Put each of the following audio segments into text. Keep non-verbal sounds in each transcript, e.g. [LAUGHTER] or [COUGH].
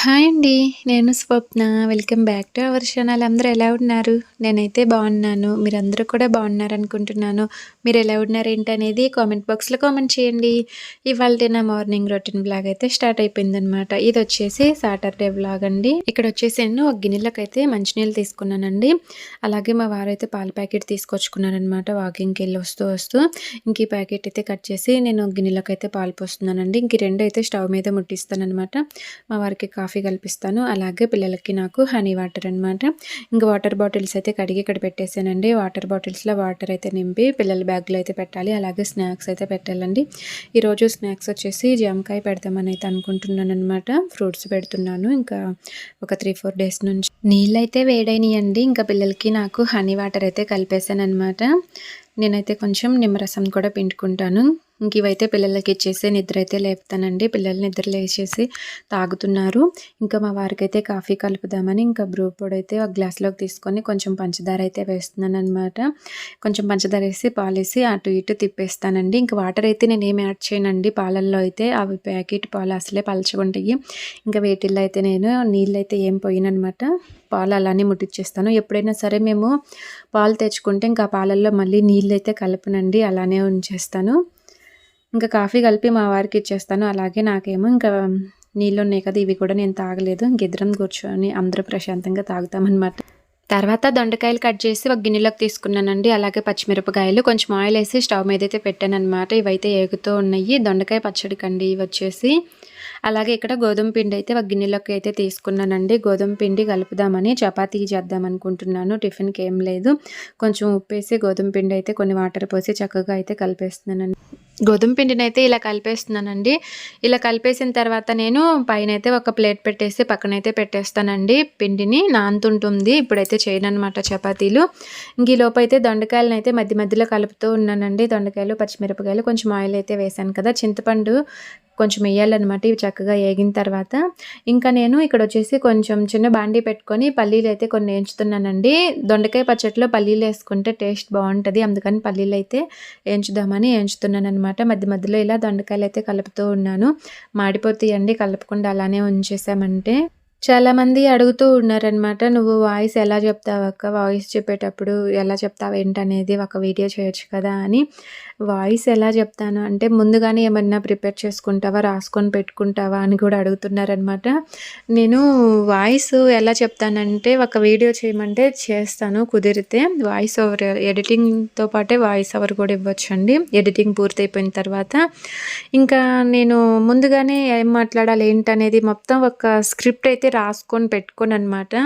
Hi అండి నేను Swapna. Welcome back to our channel. అందరూ ఎలా ఉన్నారు? నేనైతే బాగున్నాను. మీరందరూ కూడా బాగున్నారు అనుకుంటున్నాను మీరు ఎలా ఉన్నారు ఏంటి అనేది కామెంట్ బాక్స్లో కామెంట్ చేయండి. ఇవాళ నా మార్నింగ్ రొటీన్ బ్లాగ్ అయితే స్టార్ట్ అయిపోయిందనమాట ఇది వచ్చేసి సాటర్డే బ్లాగ్ అండి. ఇక్కడ వచ్చేసి నేను ఒక గిన్నెలకు అయితే మంచినీళ్ళు తీసుకున్నానండి. అలాగే మా వారు అయితే పాల ప్యాకెట్ తీసుకొచ్చుకున్నారనమాట వాకింగ్కి వెళ్ళి వస్తూ వస్తూ. ఇంక ఈ ప్యాకెట్ అయితే కట్ చేసి నేను గిన్నెలకు అయితే పాలు పోస్తున్నానండి. ఇంక రెండు అయితే స్టవ్ మీద ముట్టిస్తానమాట మా వారికి కాఫీ కల్పిస్తాను. అలాగే పిల్లలకి నాకు హనీ వాటర్ అనమాట ఇంకా వాటర్ బాటిల్స్ అయితే కడిగి ఇక్కడ పెట్టేశానండి వాటర్ బాటిల్స్లో వాటర్ అయితే నింపి పిల్లల బ్యాగ్లో అయితే పెట్టాలి. అలాగే స్నాక్స్ అయితే పెట్టాలండి. ఈరోజు స్నాక్స్ వచ్చేసి జామకాయ పెడతామని అయితే అనుకుంటున్నాను అనమాట ఫ్రూట్స్ పెడుతున్నాను. ఇంకా ఒక త్రీ ఫోర్ డేస్ నుంచి నీళ్ళు అయితే వేడైనాయండి. ఇంకా పిల్లలకి నాకు హనీ వాటర్ అయితే కలిపేసాను అనమాట నేనైతే కొంచెం నిమ్మరసం కూడా పిండుకుంటాను. ఇంక ఇవైతే పిల్లలకి ఇచ్చేసి నిద్ర అయితే లేపుతానండి. పిల్లలు నిద్ర లేచేసి తాగుతున్నారు. ఇంకా మా వారికి అయితే కాఫీ కలుపుదామని ఇంకా బ్రూ పొడి అయితే ఒక గ్లాస్లోకి తీసుకొని కొంచెం పంచదార అయితే వేస్తున్నాను అనమాట కొంచెం పంచదార వేసి పాలేసి అటు ఇటు తిప్పేస్తానండి. ఇంకా వాటర్ అయితే నేను ఏమి యాడ్ చేయనండి. పాలల్లో అయితే అవి ప్యాకెట్ పాలు అసలే పలచకుంటాయి. ఇంకా వేటిల్లో అయితే నేను నీళ్ళు అయితే ఏం పోయినమాట పాలు అలానే ముట్టించేస్తాను ఎప్పుడైనా సరే మేము పాలు తెచ్చుకుంటే ఇంకా పాలల్లో మళ్ళీ నీళ్ళు అయితే కలపనండి. అలానే ఉంచేస్తాను. ఇంకా కాఫీ కలిపి మా వారికి ఇచ్చేస్తాను. అలాగే నాకేమో ఇంకా నీళ్ళు ఉన్నాయి కదా ఇవి కూడా నేను తాగలేదు. ఇంకిద్దరం కూర్చొని అందరూ ప్రశాంతంగా తాగుతామన్నమాట. తర్వాత దొండకాయలు కట్ చేసి ఒక గిన్నెలోకి తీసుకున్నానండి. అలాగే పచ్చిమిరపకాయలు కొంచెం ఆయిల్ వేసి స్టవ్ మీద అయితే పెట్టానమాట ఇవైతే ఏగుతూ ఉన్నాయి. దొండకాయ పచ్చడి కండి ఇవి వచ్చేసి. అలాగే ఇక్కడ గోధుమ పిండి అయితే ఒక గిన్నెలోకి అయితే తీసుకున్నానండి. గోధుమ పిండి కలుపుదామని చపాతీ చేద్దాం అనుకుంటున్నాను టిఫిన్కి ఏం లేదు. కొంచెం ఉప్పేసి గోధుమ పిండి అయితే కొన్ని వాటర్ పోసి చక్కగా అయితే కలిపేస్తున్నానండి. గోధుమ పిండిని అయితే ఇలా కలిపేస్తున్నానండి. ఇలా కలిపేసిన తర్వాత నేను పైన అయితే ఒక ప్లేట్ పెట్టేసి పక్కనైతే పెట్టేస్తానండి. పిండిని నాంతుంటుంది ఇప్పుడైతే చేయను అనమాట చపాతీలు. ఇంక ఈ లోపు అయితే దొండకాయలను అయితే మధ్య మధ్యలో కలుపుతూ ఉన్నానండి. దొండకాయలు పచ్చిమిరపకాయలు కొంచెం ఆయిల్ అయితే వేసాను కదా. చింతపండు కొంచెం వేయాలన్నమాట. ఇవి చక్కగా వేగిన తర్వాత ఇంకా నేను ఇక్కడ వచ్చేసి కొంచెం చిన్న బాండీ పెట్టుకొని పల్లీలు అయితే కొన్ని వేయించుతున్నానండి. దొండకాయ పచ్చట్లో పల్లీలు వేసుకుంటే టేస్ట్ బాగుంటుంది. అందుకని పల్లీలు అయితే వేయించుదామని వేయించుతున్నాను అనమాట మధ్య మధ్యలో ఇలా దొండకాయలు అయితే కలుపుతూ ఉన్నాను. మాడిపోతాయండి. కలపకుండా అలానే ఉంచేసామంటే. చాలామంది అడుగుతూ ఉన్నారనమాట నువ్వు వాయిస్ ఎలా చెప్తావు అక్క? వాయిస్ చెప్పేటప్పుడు ఎలా చెప్తావు? ఏంటనేది ఒక వీడియో చేయొచ్చు కదా? అని. వాయిస్ ఎలా చెప్తాను? అంటే ముందుగానే ఏమన్నా ప్రిపేర్ చేసుకుంటావా? రాసుకొని పెట్టుకుంటావా? అని కూడా అడుగుతున్నారనమాట నేను వాయిస్ ఎలా చెప్తానంటే ఒక వీడియో చేయమంటే చేస్తాను కుదిరితే. వాయిస్ ఓవర్ ఎడిటింగ్తో పాటే వాయిస్ ఓవర్ కూడా ఇవ్వచ్చండి. ఎడిటింగ్ పూర్తయిపోయిన తర్వాత. ఇంకా నేను ముందుగానే ఏం మాట్లాడాలి? ఏంటనేది మొత్తం ఒక స్క్రిప్ట్ అయితే రాసుకొని పెట్టుకొని అనమాట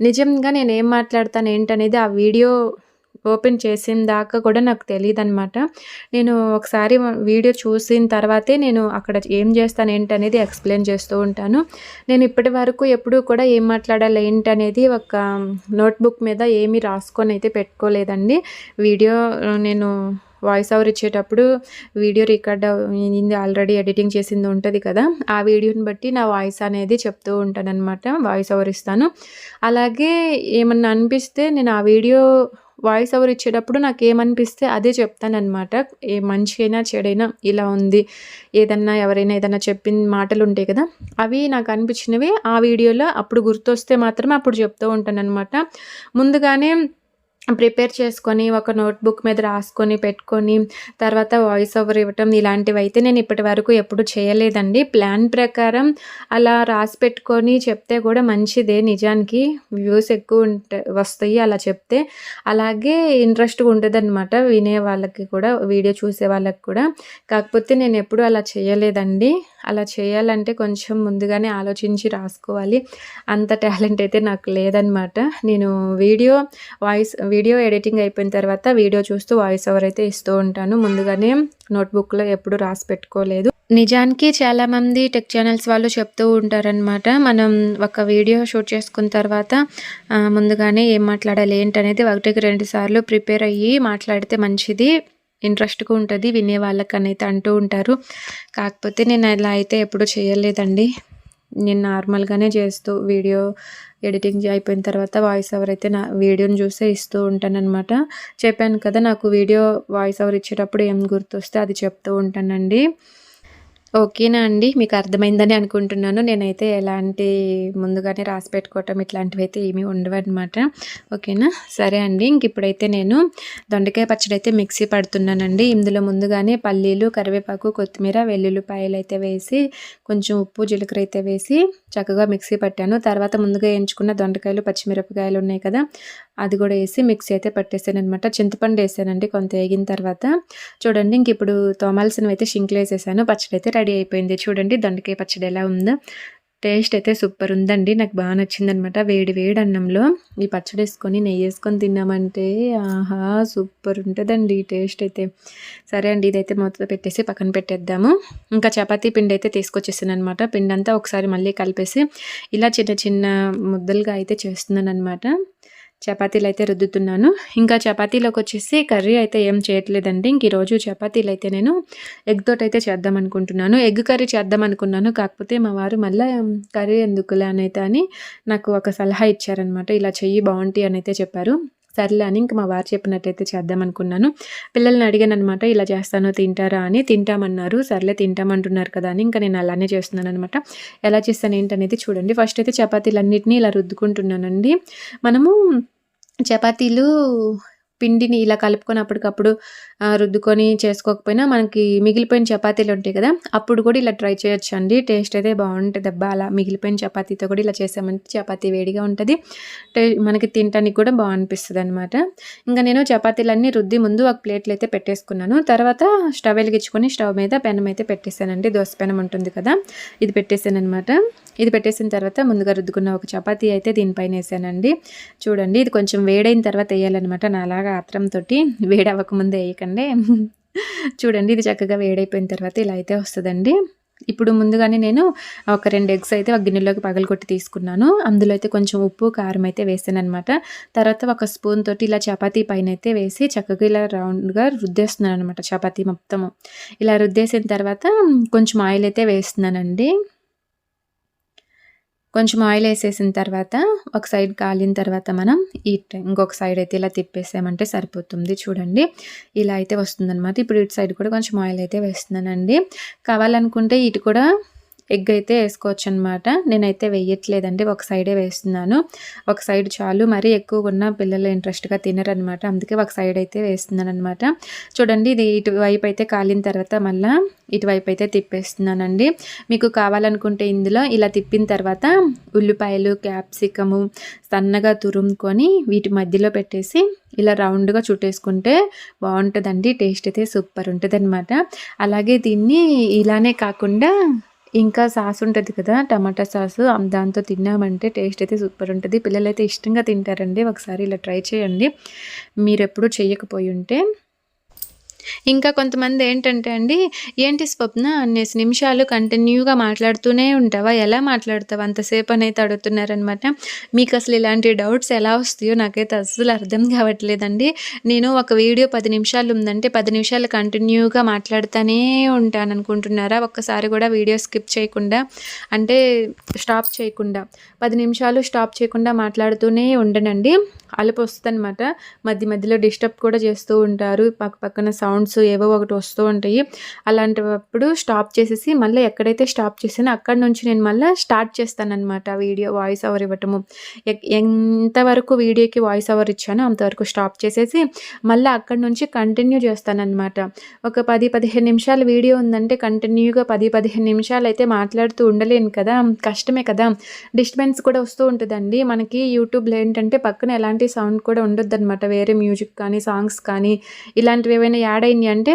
నిజంగా నేను ఏం మాట్లాడతాను ఏంటనేది ఆ వీడియో ఓపెన్ చేసిన దాకా కూడా నాకు తెలియదు అనమాట నేను ఒకసారి వీడియో చూసిన తర్వాతే నేను అక్కడ ఏం చేస్తాను ఏంటనేది ఎక్స్ప్లెయిన్ చేస్తూ ఉంటాను. నేను ఇప్పటి వరకు ఎప్పుడూ కూడా ఏం మాట్లాడాలి ఏంటనేది ఒక నోట్బుక్ మీద ఏమీ రాసుకొని అయితే పెట్టుకోలేదండి. వీడియో నేను వాయిస్ ఓవర్ ఇచ్చేటప్పుడు వీడియో రికార్డ్ అయింది ఆల్రెడీ ఎడిటింగ్ చేసింది ఉంటుంది కదా ఆ వీడియోని బట్టి నా వాయిస్ అనేది చెప్తూ ఉంటానన్నమాట వాయిస్ ఓవర్ ఇస్తాను. అలాగే ఏమన్నా అనిపిస్తే నేను ఆ వీడియో వాయిస్ ఓవర్ ఇచ్చేటప్పుడు నాకు ఏమనిపిస్తే అదే చెప్తానమాట ఏ మంచి అయినా చెడైనా ఇలా ఉంది ఏదన్నా ఎవరైనా ఏదన్నా చెప్పిన మాటలు ఉంటాయి కదా అవి నాకు అనిపించినవి ఆ వీడియోలో అప్పుడు గుర్తొస్తే మాత్రమే అప్పుడు చెప్తూ ఉంటాననమాట ముందుగానే ప్రిపేర్ చేసుకొని ఒక నోట్బుక్ మీద రాసుకొని పెట్టుకొని తర్వాత వాయిస్ ఓవర్ ఇవ్వటం ఇలాంటివి అయితే నేను ఇప్పటి వరకు ఎప్పుడు చేయలేదండి. ప్లాన్ ప్రకారం అలా రాసి పెట్టుకొని చెప్తే కూడా మంచిదే. నిజానికి వ్యూస్ ఎక్కువ ఉంటాయి వస్తాయి అలా చెప్తే. అలాగే ఇంట్రెస్ట్గా ఉంటుంది అనమాట వినే వాళ్ళకి కూడా వీడియో చూసే వాళ్ళకి కూడా. కాకపోతే నేను ఎప్పుడు అలా చేయలేదండి. అలా చేయాలంటే కొంచెం ముందుగానే ఆలోచించి రాసుకోవాలి. అంత టాలెంట్ అయితే నాకు లేదనమాట నేను వీడియో వాయిస్ వీడియో ఎడిటింగ్ అయిపోయిన తర్వాత వీడియో చూస్తూ వాయిస్ ఓవర్ అయితే ఇస్తూ ఉంటాను. ముందుగానే నోట్బుక్లో ఎప్పుడు రాసి పెట్టుకోలేదు. నిజానికి చాలామంది టెక్ ఛానల్స్ వాళ్ళు చెప్తూ ఉంటారనమాట మనం ఒక వీడియో షూట్ చేసుకున్న తర్వాత ముందుగానే ఏం మాట్లాడాలి ఏంటనేది ఒకటికి రెండు సార్లు ప్రిపేర్ అయ్యి మాట్లాడితే మంచిది. ఇంట్రెస్ట్గా ఉంటుంది వినే వాళ్ళకనైతే అంటూ ఉంటారు. కాకపోతే నేను అలా అయితే ఎప్పుడు చేయలేదండి. నేను నార్మల్గానే చేస్తూ వీడియో ఎడిటింగ్ అయిపోయిన తర్వాత వాయిస్ ఓవర్ అయితే నా వీడియోని చూసే ఇస్తూ ఉంటానన్నమాట. చెప్పాను కదా నాకు వీడియో వాయిస్ ఓవర్ ఇచ్చేటప్పుడు ఏం గుర్తొస్తే అది చెప్తూ ఉంటానండి. ఓకేనా అండి? మీకు అర్థమైందని అనుకుంటున్నాను. నేనైతే ఎలాంటి ముందుగానే రాసి పెట్టుకోవటం ఇట్లాంటివి అయితే ఏమీ ఉండవన్నమాట ఓకేనా? సరే అండి. ఇంక ఇప్పుడైతే నేను దొండకాయ పచ్చడి అయితే మిక్సీ పడుతున్నానండి. ఇందులో ముందుగానే పల్లీలు కరివేపాకు కొత్తిమీర వెల్లుల్లిపాయలు అయితే వేసి కొంచెం ఉప్పు జీలకర్ర అయితే వేసి చక్కగా మిక్సీ పట్టాను. తర్వాత ముందుగా ఎంచుకున్న దొండకాయలు పచ్చిమిరపకాయలు ఉన్నాయి కదా అది కూడా వేసి మిక్సీ అయితే పట్టేసాను అనమాట చింతపండు వేసానండి కొంత వేగిన తర్వాత. చూడండి ఇంక ఇప్పుడు తోమాల్సినవి అయితే షింక్లు వేసేసాను. పచ్చడి అయితే రెడీ అయిపోయింది. చూడండి దండకాయ పచ్చడి ఎలా ఉందో. టేస్ట్ అయితే సూపర్ ఉందండి. నాకు బాగా నచ్చిందనమాట వేడి వేడి అన్నంలో ఈ పచ్చడి వేసుకొని నెయ్యి వేసుకొని తిన్నామంటే ఆహా సూపర్ ఉంటుందండి ఈ టేస్ట్ అయితే. సరే అండి ఇదైతే మొత్తం పెట్టేసి పక్కన పెట్టేద్దాము. ఇంకా చపాతీ పిండి అయితే తీసుకొచ్చేసాను అనమాట పిండి అంతా ఒకసారి మళ్ళీ కలిపేసి ఇలా చిన్న చిన్న ముద్దలుగా అయితే చేస్తున్నాను అనమాట చపాతీలు అయితే రుద్దుతున్నాను. ఇంకా చపాతీలోకి వచ్చేసి కర్రీ అయితే ఏం చేయట్లేదండి. ఇంక ఈరోజు చపాతీలు అయితే నేను ఎగ్ తోటి అయితే చేద్దాం అనుకుంటున్నాను. ఎగ్ కర్రీ చేద్దాం అనుకున్నాను. కాకపోతే మా వారు మళ్ళీ కర్రీ ఎందుకులే అనైతే అని నాకు ఒక సలహా ఇచ్చారనమాట ఇలా చెయ్యి బాగుంటాయి అని అయితే చెప్పారు. సర్లే అని ఇంక మా వారు చెప్పినట్టయితే చేద్దాం అనుకున్నాను పిల్లల్ని అడిగాను అనమాట ఇలా చేస్తాను తింటారా? అని. తింటామన్నారు. సర్లే తింటామంటున్నారు కదా అని. ఇంకా నేను అలానే చేస్తున్నాను అనమాట ఎలా చేస్తాను ఏంటనేది చూడండి. ఫస్ట్ అయితే చపాతీలన్నింటినీ ఇలా రుద్దుకుంటున్నానండి. మనము చపాతీలు పిండిని ఇలా కలుపుకొని అప్పటికప్పుడు రుద్దుకొని చేసుకోకపోయినా మనకి మిగిలిపోయిన చపాతీలు ఉంటాయి కదా అప్పుడు కూడా ఇలా ట్రై చేయొచ్చు అండి టేస్ట్ అయితే బాగుంటుంది అబ్బా అలా మిగిలిపోయిన చపాతీతో కూడా ఇలా చేసామంటే చపాతీ వేడిగా ఉంటుంది. టే మనకి తినటానికి కూడా బాగా అనిపిస్తుంది అనమాట ఇంకా నేను చపాతీలన్నీ రుద్ది ముందు ఒక ప్లేట్లు అయితే పెట్టేసుకున్నాను. తర్వాత స్టవ్ వెలిగించుకొని స్టవ్ మీద పెనం అయితే పెట్టేశానండి దోశ పెనం ఉంటుంది కదా ఇది పెట్టేశాను అనమాట ఇది పెట్టేసిన తర్వాత ముందుగా రుద్దుకున్న ఒక చపాతీ అయితే దీనిపైన వేసానండి. చూడండి ఇది కొంచెం వేడైన తర్వాత వేయాలన్నమాట. నా అలాగా ఆత్రంతో వేడి అవ్వకముందే వేయకండి. చూడండి చూడండి ఇది చక్కగా వేడైపోయిన తర్వాత ఇలా అయితే వస్తుందండి. ఇప్పుడు ముందుగానే నేను ఒక రెండు ఎగ్స్ అయితే ఒక గిన్నెలోకి పగలగొట్టి తీసుకున్నాను. అందులో అయితే కొంచెం ఉప్పు కారం అయితే వేసాను అనమాట తర్వాత ఒక స్పూన్ తోటి ఇలా చపాతీ పైన అయితే వేసి చక్కగా ఇలా రౌండ్గా రుద్దేస్తున్నాను అనమాట చపాతీ మొత్తము. ఇలా రుద్దేసిన తర్వాత కొంచెం ఆయిల్ అయితే వేస్తున్నానండి. కొంచెం ఆయిల్ వేసేసిన తర్వాత ఒక సైడ్ కాలిన తర్వాత మనం ఈ ఇంకొక సైడ్ అయితే ఇలా తిప్పేసామంటే సరిపోతుంది చూడండి. ఇలా అయితే వస్తుందన్నమాట. ఇప్పుడు ఇటు సైడ్ కూడా కొంచెం ఆయిల్ అయితే వేస్తున్నానండి. కావాలనుకుంటే ఇటు కూడా ఎగ్ అయితే వేసుకోవచ్చు అనమాట నేనైతే వేయట్లేదండి ఒక సైడే వేస్తున్నాను. ఒక సైడ్ చాలు మరీ ఎక్కువ ఉన్న పిల్లలు ఇంట్రెస్ట్గా తినరనమాట అందుకే ఒక సైడ్ అయితే వేస్తున్నాను అనమాట చూడండి ఇది ఇటువైపు అయితే కాలిన తర్వాత మళ్ళీ ఇటువైపు అయితే తిప్పేస్తున్నానండి. మీకు కావాలనుకుంటే ఇందులో ఇలా తిప్పిన తర్వాత ఉల్లిపాయలు క్యాప్సికము సన్నగా తురుముకొని వీటి మధ్యలో పెట్టేసి ఇలా రౌండ్గా చుట్టేసుకుంటే బాగుంటుందండి టేస్ట్ అయితే సూపర్ ఉంటుంది అలాగే దీన్ని ఇలానే కాకుండా ఇంకా సాస్ ఉంటుంది కదా టమాటా సాసు దాంతో తిన్నామంటే టేస్ట్ అయితే సూపర్ ఉంటుంది. పిల్లలైతే ఇష్టంగా తింటారండి. ఒకసారి ఇలా ట్రై చేయండి. మీరు ఎప్పుడు చేయకపోయి ఉంటే ఇంకా కొంతమంది ఏంటంటే అండి ఏంటి స్వప్న అనేసి నిమిషాలు కంటిన్యూగా మాట్లాడుతూనే ఉంటావా? ఎలా మాట్లాడతావు? అంతసేపు అనేది అడుగుతున్నారనమాట మీకు అసలు ఇలాంటి డౌట్స్ ఎలా వస్తాయో నాకైతే అస్సలు అర్థం కావట్లేదండి. నేను ఒక వీడియో పది నిమిషాలు ఉందంటే పది నిమిషాలు కంటిన్యూగా మాట్లాడుతూనే ఉంటాను అనుకుంటున్నారా? ఒక్కసారి కూడా వీడియో స్కిప్ చేయకుండా అంటే స్టాప్ చేయకుండా పది నిమిషాలు స్టాప్ చేయకుండా మాట్లాడుతూనే ఉండనండి. అలుపు వస్తుంది అనమాట మధ్య మధ్యలో డిస్టర్బ్ కూడా చేస్తూ ఉంటారు. పక్క పక్కన సౌండ్స్ ఏవో ఒకటి వస్తూ ఉంటాయి. అలాంటప్పుడు స్టాప్ చేసేసి మళ్ళీ ఎక్కడైతే స్టాప్ చేసానో అక్కడ నుంచి నేను మళ్ళీ స్టార్ట్ చేస్తానన్నమాట వీడియో వాయిస్ ఓవర్ ఇవ్వటము. ఎంతవరకు వీడియోకి వాయిస్ ఓవర్ ఇచ్చానో అంతవరకు స్టాప్ చేసేసి మళ్ళీ అక్కడ నుంచి కంటిన్యూ చేస్తానన్నమాట. ఒక పది పదిహేను నిమిషాల వీడియో ఉందంటే కంటిన్యూగా పది పదిహేను నిమిషాలు అయితే మాట్లాడుతూ ఉండలేను కదా. కష్టమే కదా. డిస్టర్బెన్స్ కూడా వస్తూ ఉంటుందండి. మనకి యూట్యూబ్లో ఏంటంటే పక్కన ఎలాంటి ఎలాంటి సౌండ్ కూడా ఉండొద్దు అనమాట వేరే మ్యూజిక్ కానీ సాంగ్స్ కానీ ఇలాంటివి ఏమైనా యాడ్ అయినాయి అంటే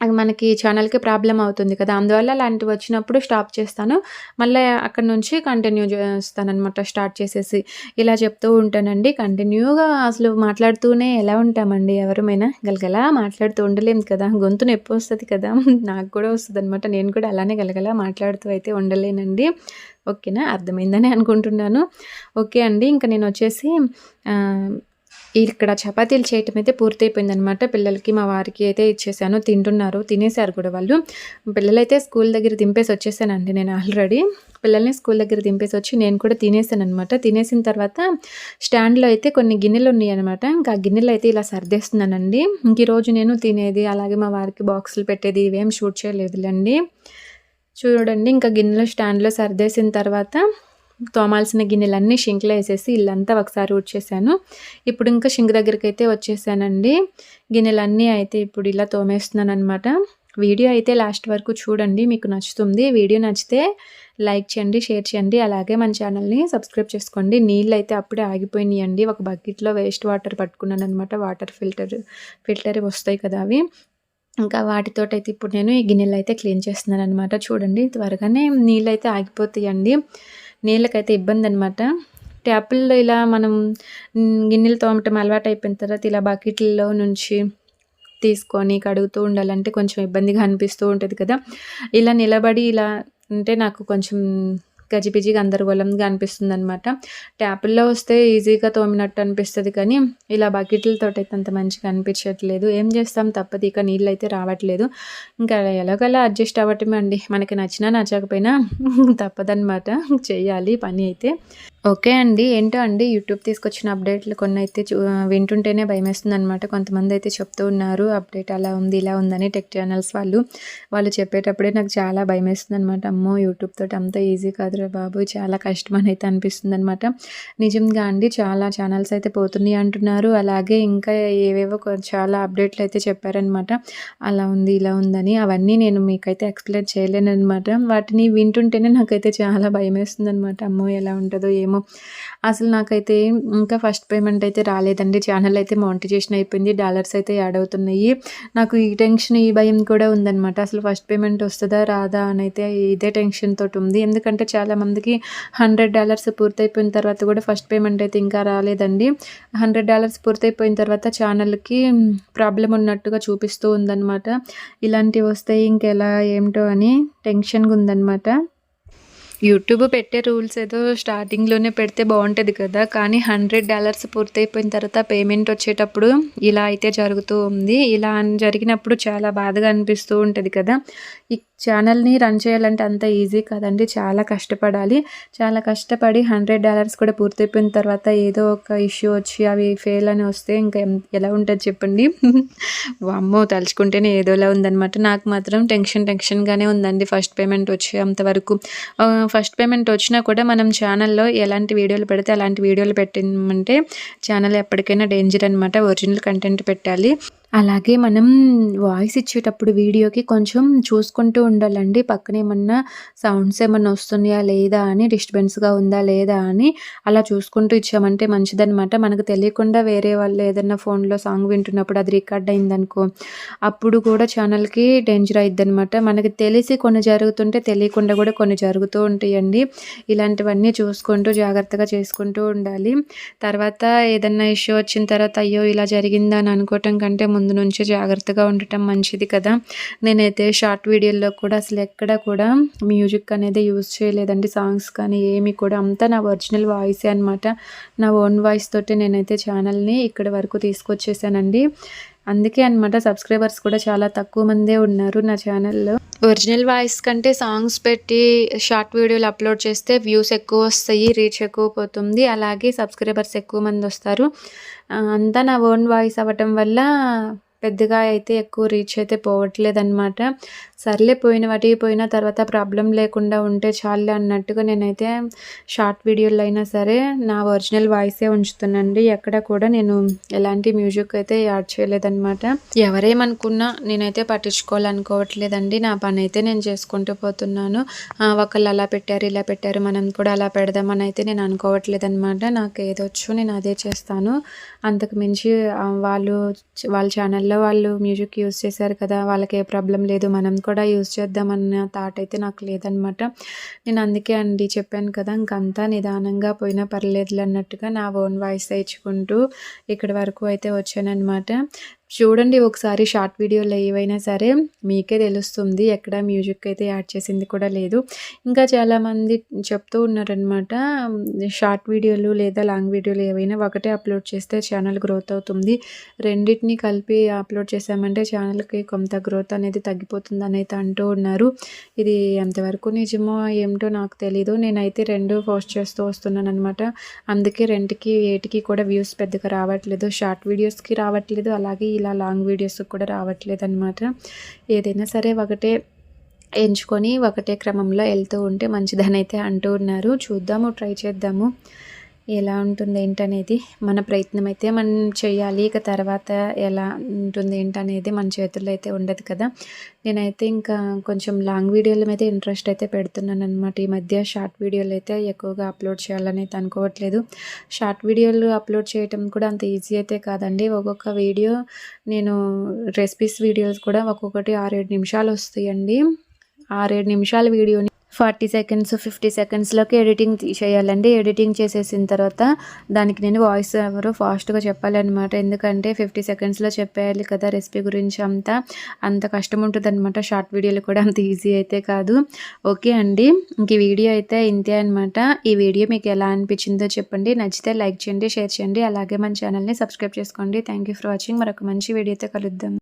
అది మనకి ఛానల్కి ప్రాబ్లం అవుతుంది కదా. అందువల్ల అలాంటివి వచ్చినప్పుడు స్టాప్ చేస్తాను. మళ్ళీ అక్కడ నుంచి కంటిన్యూ చేస్తానమాట స్టార్ట్ చేసేసి. ఇలా చెప్తూ ఉంటానండి. కంటిన్యూగా అసలు మాట్లాడుతూనే ఎలా ఉంటామండి? ఎవరమైనా గలగలా మాట్లాడుతూ ఉండలేము కదా. గొంతు నొప్పి వస్తుంది కదా. [LAUGHS] నాకు కూడా వస్తుంది అనమాట నేను కూడా అలానే గలగలా మాట్లాడుతూ అయితే ఉండలేనండి. ఓకేనా? అర్థమైందని అనుకుంటున్నాను. ఓకే అండి. ఇంకా నేను వచ్చేసి ఇక్కడ చపాతీలు చేయటం అయితే పూర్తయిపోయిందనమాట పిల్లలకి మా వారికి అయితే ఇచ్చేసాను. తింటున్నారు. తినేశారు కూడా వాళ్ళు. పిల్లలైతే స్కూల్ దగ్గర దింపేసి వచ్చేసానండి నేను ఆల్రెడీ. పిల్లల్ని స్కూల్ దగ్గర దింపేసి వచ్చి నేను కూడా తినేసాను అనమాట తినేసిన తర్వాత స్టాండ్లో అయితే కొన్ని గిన్నెలు ఉన్నాయి అనమాట ఇంకా గిన్నెలు అయితే ఇలా సర్దేస్తున్నానండి. ఇంక ఈరోజు నేను తినేది అలాగే మా వారికి బాక్సులు పెట్టేది ఇవేం షూట్ చేయలేదులేండి. చూడండి ఇంకా గిన్నెలో స్టాండ్లో సర్దేసిన తర్వాత తోమాల్సిన గిన్నెలన్నీ షింక్లో వేసేసి ఇల్లంతా ఒకసారి ఊడ్చేసాను ఇప్పుడు ఇంకా షింక్ దగ్గరికి అయితే వచ్చేసానండి. గిన్నెలన్నీ అయితే ఇప్పుడు ఇలా తోమేస్తున్నాను అనమాట వీడియో అయితే లాస్ట్ వరకు చూడండి మీకు నచ్చుతుంది. వీడియో నచ్చితే లైక్ చేయండి షేర్ చేయండి. అలాగే మన ఛానల్ని సబ్స్క్రైబ్ చేసుకోండి. నీళ్ళు అయితే అప్పుడే ఆగిపోయినాయండి. ఒక బకెట్లో వేస్ట్ వాటర్ పట్టుకున్నాను అనమాట వాటర్ ఫిల్టర్ ఫిల్టర్ వస్తాయి కదా అవి. ఇంకా వాటితో అయితే ఇప్పుడు నేను ఈ గిన్నెలు అయితే క్లీన్ చేస్తున్నాను అనమాట చూడండి త్వరగానే నీళ్ళు అయితే ఆగిపోతాయండి. నీళ్ళకైతే ఇబ్బంది అనమాట ట్యాపుల్లో ఇలా మనం గిన్నెలు తోమటం అలవాటు అయిపోయిన తర్వాత ఇలా బకెట్లలో నుంచి తీసుకొని కడుగుతూ ఉండాలంటే కొంచెం ఇబ్బందిగా అనిపిస్తూ ఉంటుంది కదా. ఇలా నిలబడి ఇలా అంటే నాకు కొంచెం గజిబిజి గందరగోళంగా అనిపిస్తుంది అనమాట ట్యాపుల్లో వస్తే ఈజీగా తోమినట్టు అనిపిస్తుంది కానీ ఇలా బకెట్లతో అయితే అంత మంచిగా అనిపించట్లేదు. ఏం చేస్తాం? తప్పదు. ఇక నీళ్ళు అయితే రావట్లేదు. ఇంకా ఎలాగలా అడ్జస్ట్ అవ్వటమే అండి. మనకి నచ్చినా నచ్చకపోయినా తప్పదనమాట చేయాలి పని అయితే. ఓకే అండి. ఏంటో అండి యూట్యూబ్ తీసుకొచ్చిన అప్డేట్లు కొన్ని అయితే వింటుంటేనే భయమేస్తుంది అనమాట కొంతమంది అయితే చెప్తూ ఉన్నారు అప్డేట్ అలా ఉంది ఇలా ఉందని టెక్ ఛానల్స్ వాళ్ళు. వాళ్ళు చెప్పేటప్పుడే నాకు చాలా భయమేస్తుంది అనమాట అమ్మో యూట్యూబ్ తోటి అంత ఈజీ కాదురా బాబు చాలా కష్టం అని అయితే అనిపిస్తుంది అనమాట నిజంగా అండి చాలా ఛానల్స్ అయితే పోతున్నాయి అంటున్నారు. అలాగే ఇంకా ఏవేవో చాలా అప్డేట్లు అయితే చెప్పారనమాట అలా ఉంది ఇలా ఉందని. అవన్నీ నేను మీకైతే ఎక్స్ప్లెయిన్ చేయలేను అనమాట వాటిని వింటుంటేనే నాకైతే చాలా భయమేస్తుంది అనమాట అమ్మో ఎలా ఉంటుందో ఏమో అసలు నాకైతే ఇంకా ఫస్ట్ పేమెంట్ అయితే రాలేదండి. ఛానల్ అయితే మానిటైజేషన్ అయిపోయింది. డాలర్స్ అయితే యాడ్ అవుతున్నాయి. నాకు ఈ టెన్షన్ ఈ భయం కూడా ఉందన్నమాట. అసలు ఫస్ట్ పేమెంట్ వస్తుందా రాదా అని అయితే ఇదే టెన్షన్ తోటి ఉంది. ఎందుకంటే చాలామందికి హండ్రెడ్ డాలర్స్ పూర్తయిపోయిన తర్వాత కూడా ఫస్ట్ పేమెంట్ అయితే ఇంకా రాలేదండి. హండ్రెడ్ డాలర్స్ పూర్తయిపోయిన తర్వాత ఛానల్కి ప్రాబ్లం ఉన్నట్టుగా చూపిస్తూ ఉందన్నమాట. ఇలాంటివి వస్తాయి ఇంకెలా ఏమిటో అని టెన్షన్గా ఉందన్నమాట. యూట్యూబ్ పెట్టే రూల్స్ ఏదో స్టార్టింగ్లోనే పెడితే బాగుంటుంది కదా. కానీ హండ్రెడ్ డాలర్స్ పూర్తయిపోయిన తర్వాత పేమెంట్ వచ్చేటప్పుడు ఇలా అయితే జరుగుతూ ఉంది. ఇలా జరిగినప్పుడు చాలా బాధగా అనిపిస్తూ ఉంటుంది కదా. ఛానల్ని రన్ చేయాలంటే అంత ఈజీ కాదండి. చాలా కష్టపడాలి. చాలా కష్టపడి హండ్రెడ్ డాలర్స్ కూడా పూర్తయిపోయిన తర్వాత ఏదో ఒక ఇష్యూ వచ్చి అవి ఫెయిల్ అని వస్తే ఇంకా ఎలా ఉంటుంది చెప్పండి? [LAUGHS] అమ్మో తలుచుకుంటేనే ఏదోలా ఉందనమాట నాకు మాత్రం టెన్షన్ టెన్షన్గానే ఉందండి ఫస్ట్ పేమెంట్ వచ్చే అంతవరకు ఫస్ట్ పేమెంట్ వచ్చినా కూడా మనం ఛానల్లో ఎలాంటి వీడియోలు పెడితే అలాంటి వీడియోలు పెట్టిందంటే ఛానల్ ఎప్పటికైనా డేంజర్ అనమాట ఒరిజినల్ కంటెంట్ పెట్టాలి. అలాగే మనం వాయిస్ ఇచ్చేటప్పుడు వీడియోకి కొంచెం చూసుకుంటూ ఉండాలండి. పక్కన ఏమన్నా సౌండ్స్ ఏమన్నా వస్తున్నాయా లేదా అని డిస్టర్బెన్స్గా ఉందా లేదా అని అలా చూసుకుంటూ ఇచ్చామంటే మంచిదనమాట మనకు తెలియకుండా వేరే వాళ్ళు ఏదన్నా ఫోన్లో సాంగ్ వింటున్నప్పుడు అది రికార్డ్ అయిందనుకో అప్పుడు కూడా ఛానల్కి డేంజర్ అయిద్ది అనమాట మనకి తెలిసి కొన్ని జరుగుతుంటే తెలియకుండా కూడా కొన్ని జరుగుతూ ఉంటాయండి. ఇలాంటివన్నీ చూసుకుంటూ జాగ్రత్తగా చేసుకుంటూ ఉండాలి. తర్వాత ఏదన్నా ఇష్యూ వచ్చిన తర్వాత అయ్యో ఇలా జరిగిందా అని అనుకోవటం కంటే ముందు నుంచి జాగ్రత్తగా ఉండటం మంచిది కదా. నేనైతే షార్ట్ వీడియోల్లో కూడా అసలు ఎక్కడ కూడా మ్యూజిక్ అనేది యూజ్ చేయలేదండి. సాంగ్స్ కానీ ఏమి కూడా అంతా నా ఒరిజినల్ వాయిసే అనమాట నా ఓన్ వాయిస్ తోటి నేనైతే ఛానల్ని ఇక్కడ వరకు తీసుకొచ్చేసానండి. అందుకే అనమాట సబ్స్క్రైబర్స్ కూడా చాలా తక్కువ మందే ఉన్నారు నా ఛానల్లో. ఒరిజినల్ వాయిస్ కంటే సాంగ్స్ పెట్టి షార్ట్ వీడియోలు అప్లోడ్ చేస్తే వ్యూస్ ఎక్కువ వస్తాయి రీచ్ ఎక్కువ పోతుంది. అలాగే సబ్స్క్రైబర్స్ ఎక్కువ మంది వస్తారు. అంతా నా ఓన్ వాయిస్ అవ్వటం వల్ల పెద్దగా అయితే ఎక్కువ రీచ్ అయితే పోవట్లేదు అనమాట సర్లే పోయిన వాటి పోయిన తర్వాత ప్రాబ్లం లేకుండా ఉంటే చాలే అన్నట్టుగా నేనైతే షార్ట్ వీడియోలు అయినా సరే నా ఒరిజినల్ వాయిసే ఉంచుతున్నానండి. ఎక్కడ కూడా నేను ఎలాంటి మ్యూజిక్ అయితే యాడ్ చేయలేదన్నమాట. ఎవరేమనుకున్నా నేనైతే పట్టించుకోవాలనుకోవట్లేదండి. నా పని అయితే నేను చేసుకుంటూ పోతున్నాను. ఒకళ్ళు అలా పెట్టారు ఇలా పెట్టారు మనం కూడా అలా పెడదామని అయితే నేను అనుకోవట్లేదన్నమాట. నాకు ఏదొచ్చు నేను అదే చేస్తాను. అంతకు మించి వాళ్ళు వాళ్ళ ఛానల్లో వాళ్ళు మ్యూజిక్ యూజ్ చేశారు కదా వాళ్ళకి ఏ ప్రాబ్లం లేదు మనం కూడా యూజ్ చేద్దామన్న థాట్ అయితే నాకు లేదనమాట నేను అందుకే అండి చెప్పాను కదా ఇంకంతా నిదానంగా పోయినా పర్లేదు అన్నట్టుగా నా ఓన్ వాయిస్ తెచ్చుకుంటూ ఇక్కడి వరకు అయితే వచ్చానమాట చూడండి ఒకసారి షార్ట్ వీడియోలు ఏవైనా సరే మీకే తెలుస్తుంది ఎక్కడ మ్యూజిక్ అయితే యాడ్ చేసింది కూడా లేదు. ఇంకా చాలామంది చెప్తూ ఉన్నారనమాట షార్ట్ వీడియోలు లేదా లాంగ్ వీడియోలు ఏవైనా ఒకటే అప్లోడ్ చేస్తే ఛానల్ గ్రోత్ అవుతుంది. రెండింటిని కలిపి అప్లోడ్ చేసామంటే ఛానల్కి కొంత గ్రోత్ అనేది తగ్గిపోతుంది అనేది అంటూ ఉన్నారు. ఇది ఎంతవరకు నిజమో ఏమిటో నాకు తెలీదు. నేనైతే రెండు పోస్ట్ చేస్తూ వస్తున్నాను అనమాట అందుకే రెండుకి ఏటికి కూడా వ్యూస్ పెద్దగా రావట్లేదు. షార్ట్ వీడియోస్కి రావట్లేదు. అలాగే ఇలా లాంగ్ వీడియోస్ కూడా రావట్లేదు అనమాట ఏదైనా సరే ఒకటే ఎంచుకొని ఒకటే క్రమంలో వెళ్తూ ఉంటే మంచిదని అయితే అంటూ ఉన్నారు. చూద్దాము ట్రై చేద్దాము. ఎలా ఉంటుంది ఏంటనేది మన ప్రయత్నం అయితే మనం చేయాలి. ఇక తర్వాత ఎలా ఉంటుంది ఏంటనేది మన చేతుల్లో అయితే ఉండదు కదా. నేనైతే ఇంకా కొంచెం లాంగ్ వీడియోల మీద ఇంట్రెస్ట్ అయితే పెడుతున్నాను అనమాట ఈ మధ్య షార్ట్ వీడియోలు అయితే ఎక్కువగా అప్లోడ్ చేయాలని అయితే అనుకోవట్లేదు. షార్ట్ వీడియోలు అప్లోడ్ చేయటం కూడా అంత ఈజీ అయితే కాదండి. ఒక్కొక్క వీడియో నేను రెసిపీస్ వీడియోస్ కూడా ఒక్కొక్కటి ఆరేడు నిమిషాలు వస్తాయండి. ఆరేడు నిమిషాల వీడియోని ఫార్టీ సెకండ్స్ ఫిఫ్టీ సెకండ్స్లోకి ఎడిటింగ్ చేయాలండి ఎడిటింగ్ చేసేసిన తర్వాత దానికి నేను వాయిస్ ఎవరు ఫాస్ట్గా చెప్పాలన్నమాట. ఎందుకంటే ఫిఫ్టీ సెకండ్స్లో చెప్పేయాలి కదా రెసిపీ గురించి అంతా. అంత కష్టం ఉంటుంది అనమాట షార్ట్ వీడియోలు కూడా అంత ఈజీ అయితే కాదు. ఓకే అండి. ఇంక వీడియో అయితే ఇంతే అనమాట ఈ వీడియో మీకు ఎలా అనిపించిందో చెప్పండి. నచ్చితే లైక్ చేయండి షేర్ చేయండి. అలాగే మన ఛానల్ని సబ్స్క్రైబ్ చేసుకోండి. Thank you for watching. మరొక మంచి వీడియోతో కలుద్దాం.